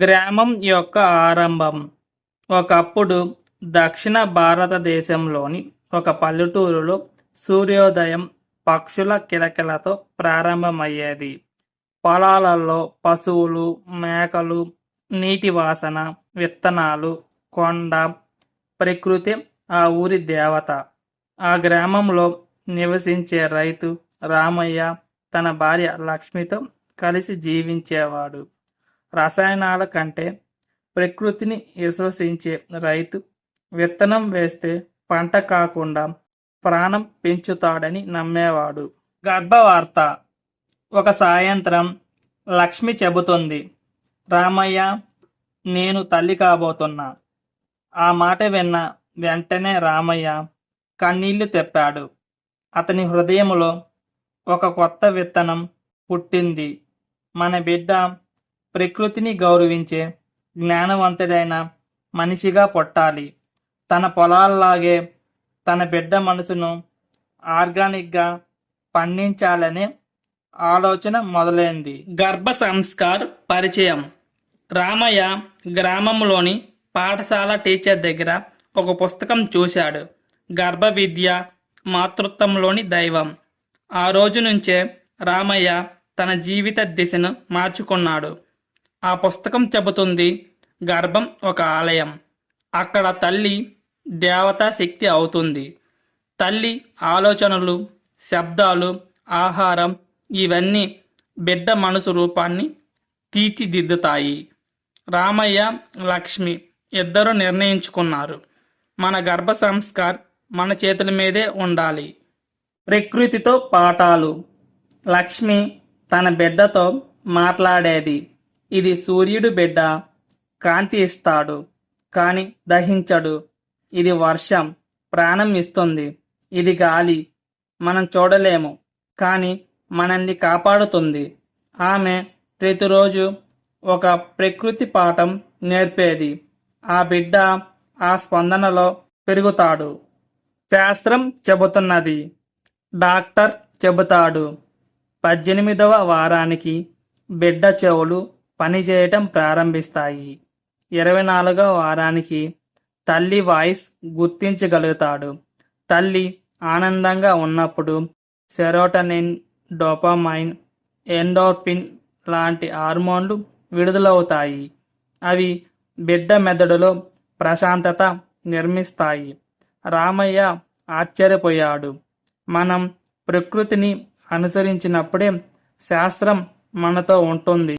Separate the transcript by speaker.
Speaker 1: గ్రామం యొక్క ఆరంభం. ఒకప్పుడు దక్షిణ భారతదేశంలోని ఒక పల్లెటూరులో సూర్యోదయం పక్షుల కిలకిలతో ప్రారంభమయ్యేది. పొలాలలో పశువులు మేకలు నీటి వాసన విత్తనాలు కొండ ప్రకృతి ఆ ఊరి దేవత. ఆ గ్రామంలో నివసించే రైతు రామయ్య తన భార్య లక్ష్మితో కలిసి జీవించేవాడు. రసాయనాల కంటే ప్రకృతిని విశ్వసించే రైతు విత్తనం వేస్తే పంట కాకుండా ప్రాణం పెంచుతాడని నమ్మేవాడు. గర్భవార్త. ఒక సాయంత్రం లక్ష్మి చెబుతుంది రామయ్య నేను తల్లి కాబోతున్నా ఆ మాట విన్న వెంటనే రామయ్య కన్నీళ్ళు తెప్పాడు. అతని హృదయంలో ఒక కొత్త విత్తనం పుట్టింది. మన బిడ్డ ప్రకృతిని గౌరవించే జ్ఞానవంతుడైన మనిషిగా పుట్టాలి. తన పొలాల్లాగే తన బిడ్డ మనసును ఆర్గానిక్గా పండించాలనే ఆలోచన మొదలైంది. గర్భ సంస్కార్ పరిచయం. రామయ్య గ్రామంలోని పాఠశాల టీచర్ దగ్గర ఒక పుస్తకం చూశాడు. గర్భ విద్య మాతృత్వంలోని దైవం. ఆ రోజు నుంచే రామయ్య తన జీవిత దిశను మార్చుకున్నాడు. ఆ పుస్తకం చెబుతుంది గర్భం ఒక ఆలయం. అక్కడ తల్లి దేవతా శక్తి అవుతుంది. తల్లి ఆలోచనలు శబ్దాలు ఆహారం ఇవన్నీ బిడ్డ మనసు రూపాన్ని తీర్చిదిద్దుతాయి. రామయ్య లక్ష్మి ఇద్దరు నిర్ణయించుకున్నారు. మన గర్భ సంస్కార్ మన చేతుల మీదే ఉండాలి. ప్రకృతితో పాఠాలు. లక్ష్మి తన బిడ్డతో మాట్లాడేది. ఇది సూర్యుడు బిడ్డ కాంతి ఇస్తాడు కాని దహించడు. ఇది వర్షం ప్రాణం ఇస్తుంది. ఇది గాలి మనం చూడలేము కానీ మనల్ని కాపాడుతుంది. ఆమె ప్రతిరోజు ఒక ప్రకృతి పాఠం నేర్పేది. ఆ బిడ్డ ఆ స్పందనలో పెరుగుతాడు. శాస్త్రం చెబుతున్నది. డాక్టర్ చెబుతాడు పద్దెనిమిదవ వారానికి బిడ్డ చెవులు పనిచేయటం ప్రారంభిస్తాయి. ఇరవై నాలుగవ వారానికి తల్లి వాయిస్ గుర్తించగలుగుతాడు. తల్లి ఆనందంగా ఉన్నప్పుడు సెరోటనిన్ డోపామైన్ ఎండోర్ఫిన్ లాంటి హార్మోన్లు విడుదలవుతాయి. అవి బిడ్డ మెదడులో ప్రశాంతత నిర్మిస్తాయి. రామయ్య ఆశ్చర్యపోయాడు. మనం ప్రకృతిని అనుసరించినప్పుడే శాస్త్రం మనతో ఉంటుంది.